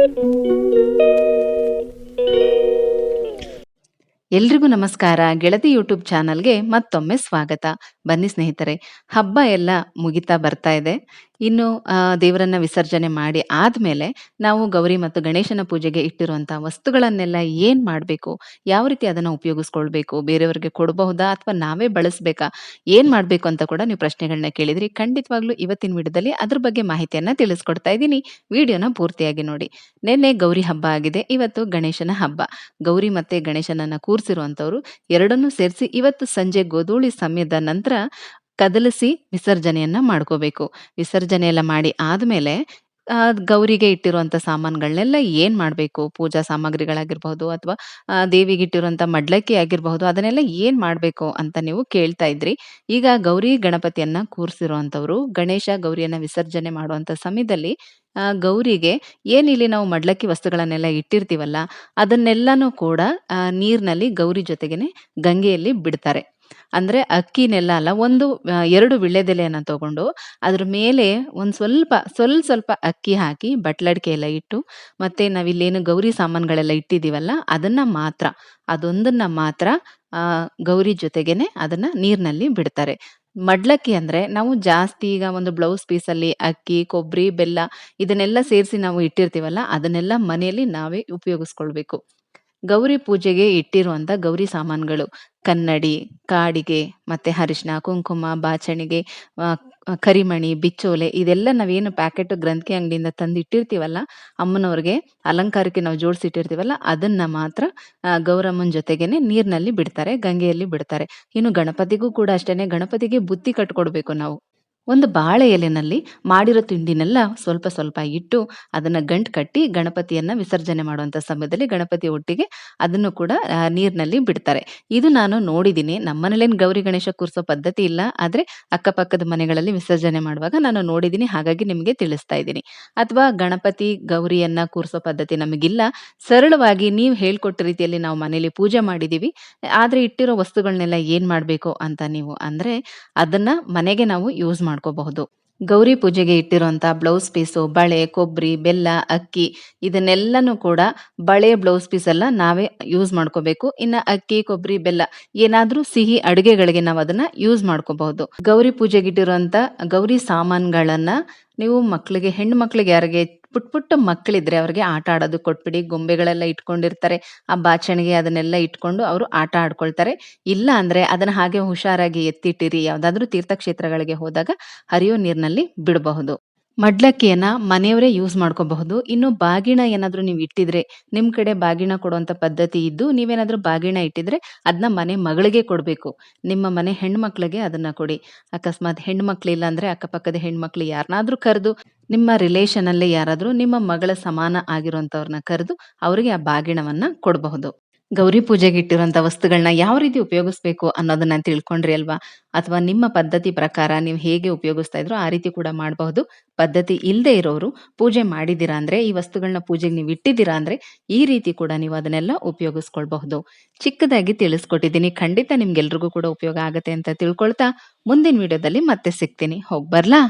thank you ಎಲ್ರಿಗೂ ನಮಸ್ಕಾರ. ಗೆಳತಿ ಯೂಟ್ಯೂಬ್ ಚಾನಲ್ಗೆ ಮತ್ತೊಮ್ಮೆ ಸ್ವಾಗತ. ಬನ್ನಿ ಸ್ನೇಹಿತರೆ, ಹಬ್ಬ ಎಲ್ಲ ಮುಗಿತಾ ಬರ್ತಾ ಇದೆ. ಇನ್ನು ದೇವರನ್ನ ವಿಸರ್ಜನೆ ಮಾಡಿ ಆದ್ಮೇಲೆ ನಾವು ಗೌರಿ ಮತ್ತು ಗಣೇಶನ ಪೂಜೆಗೆ ಇಟ್ಟಿರುವಂತಹ ವಸ್ತುಗಳನ್ನೆಲ್ಲ ಏನ್ ಮಾಡಬೇಕು? ಯಾವ ರೀತಿ ಅದನ್ನ ಉಪಯೋಗಿಸ್ಕೊಳ್ಬೇಕು? ಬೇರೆಯವರಿಗೆ ಕೊಡಬಹುದಾ? ಅಥವಾ ನಾವೇ ಬಳಸಬೇಕಾ? ಏನ್ ಮಾಡಬೇಕು ಅಂತ ಕೂಡ ನೀವು ಪ್ರಶ್ನೆಗಳನ್ನ ಕೇಳಿದ್ರಿ. ಖಂಡಿತವಾಗ್ಲೂ ಇವತ್ತಿನ ವಿಡಿಯೋದಲ್ಲಿ ಅದ್ರ ಬಗ್ಗೆ ಮಾಹಿತಿಯನ್ನ ತಿಳಿಸ್ಕೊಡ್ತಾ ಇದ್ದೀನಿ. ವಿಡಿಯೋನ ಪೂರ್ತಿಯಾಗಿ ನೋಡಿ. ನಿನ್ನೆ ಗೌರಿ ಹಬ್ಬ ಆಗಿದೆ. ಇವತ್ತು ಗಣೇಶನ ಹಬ್ಬ. ಗೌರಿ ಮತ್ತೆ ಗಣೇಶನನ್ನ ಕೂರಿಸಿರುವಂತವ್ರು ಎರಡನ್ನೂ ಸೇರಿಸಿ ಇವತ್ತು ಸಂಜೆ ಗೋಧೂಳಿ ಸಮಯದ ನಂತರ ಕದಲಿಸಿ ವಿಸರ್ಜನೆಯನ್ನ ಮಾಡ್ಕೋಬೇಕು. ವಿಸರ್ಜನೆ ಎಲ್ಲ ಮಾಡಿ ಆದ್ಮೇಲೆ ಗೌರಿಗೆ ಇಟ್ಟಿರುವಂತ ಸಾಮಾನುಗಳನ್ನೆಲ್ಲ ಏನ್ ಮಾಡ್ಬೇಕು? ಪೂಜಾ ಸಾಮಗ್ರಿಗಳಾಗಿರ್ಬಹುದು ಅಥವಾ ದೇವಿಗೆ ಇಟ್ಟಿರುವಂತ ಮಡ್ಲಕ್ಕಿ ಆಗಿರಬಹುದು ಅದನ್ನೆಲ್ಲ ಏನ್ ಮಾಡ್ಬೇಕು ಅಂತ ನೀವು ಕೇಳ್ತಾ ಇದ್ರಿ. ಈಗ ಗೌರಿ ಗಣಪತಿಯನ್ನ ಕೂರಿಸಿರುವಂತವ್ರು ಗಣೇಶ ಗೌರಿಯನ್ನ ವಿಸರ್ಜನೆ ಮಾಡುವಂತ ಸಮಯದಲ್ಲಿ ಆ, ಗೌರಿಗೆ ಏನ್ ಇಲ್ಲಿ ನಾವು ಮಡ್ಲಕ್ಕಿ ವಸ್ತುಗಳನ್ನೆಲ್ಲ ಇಟ್ಟಿರ್ತೀವಲ್ಲ ಅದನ್ನೆಲ್ಲನೂ ಕೂಡ ಆ, ನೀರ್ನಲ್ಲಿ ಗೌರಿ ಜೊತೆಗೇನೆ ಗಂಗೆಯಲ್ಲಿ ಬಿಡ್ತಾರೆ. ಅಂದ್ರೆ ಅಕ್ಕಿನೆಲ್ಲ ಅಲ್ಲ, ಒಂದು ಎರಡು ವಿಳ್ಯದೆಲೆಯನ್ನ ತಗೊಂಡು ಅದ್ರ ಮೇಲೆ ಒಂದ್ ಸ್ವಲ್ಪ ಸ್ವಲ್ಪ ಸ್ವಲ್ಪ ಅಕ್ಕಿ ಹಾಕಿ ಬಟ್ಲಡ್ಕೆ ಎಲ್ಲ ಇಟ್ಟು ಮತ್ತೆ ನಾವಿಲ್ಲೇನು ಗೌರಿ ಸಾಮಾನುಗಳೆಲ್ಲ ಇಟ್ಟಿದೀವಲ್ಲ ಅದನ್ನ ಮಾತ್ರ, ಅದೊಂದನ್ನ ಮಾತ್ರ ಗೌರಿ ಜೊತೆಗೇನೆ ಅದನ್ನ ನೀರಿನಲ್ಲಿ ಬಿಡ್ತಾರೆ. ಮಡ್ಲಕ್ಕಿ ಅಂದ್ರೆ ನಾವು ಜಾಸ್ತಿ ಈಗ ಒಂದು ಬ್ಲೌಸ್ ಪೀಸಲ್ಲಿ ಅಕ್ಕಿ ಕೊಬ್ಬರಿ ಬೆಲ್ಲ ಇದನ್ನೆಲ್ಲ ಸೇರಿಸಿ ನಾವು ಇಟ್ಟಿರ್ತೀವಲ್ಲ, ಅದನ್ನೆಲ್ಲ ಮನೆಯಲ್ಲಿ ನಾವೇ ಉಪಯೋಗಿಸ್ಕೊಳ್ಬೇಕು. ಗೌರಿ ಪೂಜೆಗೆ ಇಟ್ಟಿರುವಂತ ಗೌರಿ ಸಾಮಾನುಗಳು. ಕನ್ನಡಿ, ಕಾಡಿಗೆ, ಮತ್ತೆ ಅರಿಶಿನ, ಕುಂಕುಮ, ಬಾಚಣಿಗೆ ಕರಿಮಣಿ, ಬಿಚ್ಚೋಲೆ ಇದೆಲ್ಲ ನಾವೇನು ಪ್ಯಾಕೆಟ್ ಗ್ರಂಥಿ ಅಂಗಡಿಯಿಂದ ತಂದು ಇಟ್ಟಿರ್ತೀವಲ್ಲ ಅಮ್ಮನವ್ರಿಗೆ ಅಲಂಕಾರಕ್ಕೆ ನಾವು ಜೋಡಿಸಿಟ್ಟಿರ್ತೀವಲ್ಲ, ಅದನ್ನ ಮಾತ್ರ ಗೌರಮ್ಮನ ಜೊತೆಗೇನೆ ನೀರಿನಲ್ಲಿ ಬಿಡ್ತಾರೆ, ಗಂಗೆಯಲ್ಲಿ ಬಿಡ್ತಾರೆ. ಇನ್ನು ಗಣಪತಿಗೂ ಕೂಡ ಅಷ್ಟೇನೆ, ಗಣಪತಿಗೆ ಬುತ್ತಿ ಕಟ್ಕೊಡ್ಬೇಕು ನಾವು. ಒಂದು ಬಾಳೆ ಎಲೆನಲ್ಲಿ ಮಾಡಿರೋ ತಿಂಡಿನೆಲ್ಲ ಸ್ವಲ್ಪ ಸ್ವಲ್ಪ ಇಟ್ಟು ಅದನ್ನ ಗಂಟು ಕಟ್ಟಿ ಗಣಪತಿಯನ್ನ ವಿಸರ್ಜನೆ ಮಾಡುವಂತ ಸಮಯದಲ್ಲಿ ಗಣಪತಿ ಒಟ್ಟಿಗೆ ಅದನ್ನು ಕೂಡ ನೀರಿನಲ್ಲಿ ಬಿಡ್ತಾರೆ. ಇದು ನಾನು ನೋಡಿದ್ದೀನಿ. ನಮ್ಮನೇಲೇನು ಗೌರಿ ಗಣೇಶ ಕೂರಿಸೋ ಪದ್ಧತಿ ಇಲ್ಲ. ಆದ್ರೆ ಅಕ್ಕಪಕ್ಕದ ಮನೆಗಳಲ್ಲಿ ವಿಸರ್ಜನೆ ಮಾಡುವಾಗ ನಾನು ನೋಡಿದ್ದೀನಿ. ಹಾಗಾಗಿ ನಿಮಗೆ ತಿಳಿಸ್ತಾ ಇದ್ದೀನಿ. ಅಥವಾ ಗಣಪತಿ ಗೌರಿಯನ್ನ ಕೂರಿಸೋ ಪದ್ಧತಿ ನಮಗಿಲ್ಲ. ಸರಳವಾಗಿ ನೀವು ಹೇಳ್ಕೊಟ್ಟ ರೀತಿಯಲ್ಲಿ ನಾವು ಮನೇಲಿ ಪೂಜೆ ಮಾಡಿದೀವಿ. ಆದ್ರೆ ಇಟ್ಟಿರೋ ವಸ್ತುಗಳನ್ನೆಲ್ಲ ಏನ್ ಮಾಡ್ಬೇಕು ಅಂತ ನೀವು ಅಂದ್ರೆ ಅದನ್ನ ಮನೆಗೆ ನಾವು ಯೂಸ್ ಮಾಡ್ಕೋಬಹುದು. ಗೌರಿ ಪೂಜೆಗೆ ಇಟ್ಟಿರುವಂತ ಬ್ಲೌಸ್ ಪೀಸು ಬಳೆ, ಕೊಬ್ಬರಿ, ಬೆಲ್ಲ, ಅಕ್ಕಿ ಇದನ್ನೆಲ್ಲನೂ ಕೂಡ ಬಳೆ ಬ್ಲೌಸ್ ಪೀಸ್ ಎಲ್ಲ ನಾವೇ ಯೂಸ್ ಮಾಡ್ಕೋಬೇಕು. ಇನ್ನ ಅಕ್ಕಿ, ಕೊಬ್ಬರಿ, ಬೆಲ್ಲ ಏನಾದ್ರೂ ಸಿಹಿ ಅಡುಗೆಗಳಿಗೆ ನಾವು ಅದನ್ನ ಯೂಸ್ ಮಾಡ್ಕೋಬಹುದು. ಗೌರಿ ಪೂಜೆಗೆ ಇಟ್ಟಿರುವಂತ ಗೌರಿ ಸಾಮಾನುಗಳನ್ನ ನೀವು ಮಕ್ಕಳಿಗೆ ಹೆಣ್ಣು ಮಕ್ಕಳಿಗೆ ಯಾರಿಗೆ ಪುಟ್ ಪುಟ್ಟ ಮಕ್ಕಳಿದ್ರೆ ಅವ್ರಿಗೆ ಆಟ ಆಡೋದು ಕೊಟ್ಬಿಡಿ, ಗೊಂಬೆಗಳೆಲ್ಲ ಇಟ್ಕೊಂಡಿರ್ತಾರೆ, ಆ ಬಾಚಣಿಗೆ ಅದನ್ನೆಲ್ಲ ಇಟ್ಕೊಂಡು ಅವರು ಆಟ ಆಡ್ಕೊಳ್ತಾರೆ. ಇಲ್ಲ ಅಂದ್ರೆ ಅದನ್ನ ಹಾಗೆ ಹುಷಾರಾಗಿ ಎತ್ತಿಟ್ಟಿರಿ, ಯಾವ್ದಾದ್ರು ತೀರ್ಥಕ್ಷೇತ್ರಗಳಿಗೆ ಹೋದಾಗ ಹರಿಯೋ ನೀರಿನಲ್ಲಿ ಬಿಡಬಹುದು. ಮಡ್ಲಕ್ಕಿಯನ್ನ ಮನೆಯವರೇ ಯೂಸ್ ಮಾಡ್ಕೋಬಹುದು. ಇನ್ನು ಬಾಗಿಣ ಏನಾದ್ರೂ ನೀವು ಇಟ್ಟಿದ್ರೆ, ನಿಮ್ ಕಡೆ ಬಾಗಿಣ ಕೊಡುವಂತ ಪದ್ಧತಿ ಇದ್ದು, ನೀವೇನಾದ್ರೂ ಬಾಗಿಣ ಇಟ್ಟಿದ್ರೆ ಅದನ್ನ ಮನೆ ಮಗಳಿಗೆ ಕೊಡ್ಬೇಕು. ನಿಮ್ಮ ಮನೆ ಹೆಣ್ಮಕ್ಳಿಗೆ ಅದನ್ನ ಕೊಡಿ. ಅಕಸ್ಮಾತ್ ಹೆಣ್ಮಕ್ಳು ಇಲ್ಲ ಅಂದ್ರೆ ಅಕ್ಕಪಕ್ಕದ ಹೆಣ್ಮಕ್ಳು ಯಾರನ್ನಾದ್ರೂ ಕರೆದು, ನಿಮ್ಮ ರಿಲೇಷನ್ ಅಲ್ಲೇ ಯಾರಾದ್ರೂ ನಿಮ್ಮ ಮಗಳ ಸಮಾನ ಆಗಿರುವಂತವ್ರನ್ನ ಕರೆದು, ಅವರಿಗೆ ಆ ಬಾಗಿಣವನ್ನ ಕೊಡಬಹುದು. ಗೌರಿ ಪೂಜೆಗೆ ಇಟ್ಟಿರುವಂತ ವಸ್ತುಗಳನ್ನ ಯಾವ ರೀತಿ ಉಪಯೋಗಿಸ್ಬೇಕು ಅನ್ನೋದನ್ನ ತಿಳ್ಕೊಂಡ್ರಿ ಅಲ್ವಾ? ಅಥವಾ ನಿಮ್ಮ ಪದ್ಧತಿ ಪ್ರಕಾರ ನೀವು ಹೇಗೆ ಉಪಯೋಗಿಸ್ತಾ ಇದ್ರೋ ಆ ರೀತಿ ಕೂಡ ಮಾಡಬಹುದು. ಪದ್ಧತಿ ಇಲ್ಲದೆ ಇರೋರು ಪೂಜೆ ಮಾಡಿದ್ದೀರಾ ಅಂದ್ರೆ, ಈ ವಸ್ತುಗಳನ್ನ ಪೂಜೆಗೆ ನೀವು ಇಟ್ಟಿದ್ದೀರಾ ಅಂದ್ರೆ, ಈ ರೀತಿ ಕೂಡ ನೀವು ಅದನ್ನೆಲ್ಲ ಉಪಯೋಗಿಸ್ಕೊಳ್ಬಹುದು. ಚಿಕ್ಕದಾಗಿ ತಿಳಿಸ್ಕೊಟ್ಟಿದ್ದೀನಿ. ಖಂಡಿತ ನಿಮ್ಗೆಲ್ರಿಗೂ ಕೂಡ ಉಪಯೋಗ ಆಗತ್ತೆ ಅಂತ ತಿಳ್ಕೊಳ್ತಾ ಮುಂದಿನ ವಿಡಿಯೋದಲ್ಲಿ ಮತ್ತೆ ಸಿಗ್ತೀನಿ. ಹೋಗ್ ಬರ್ಲಾ?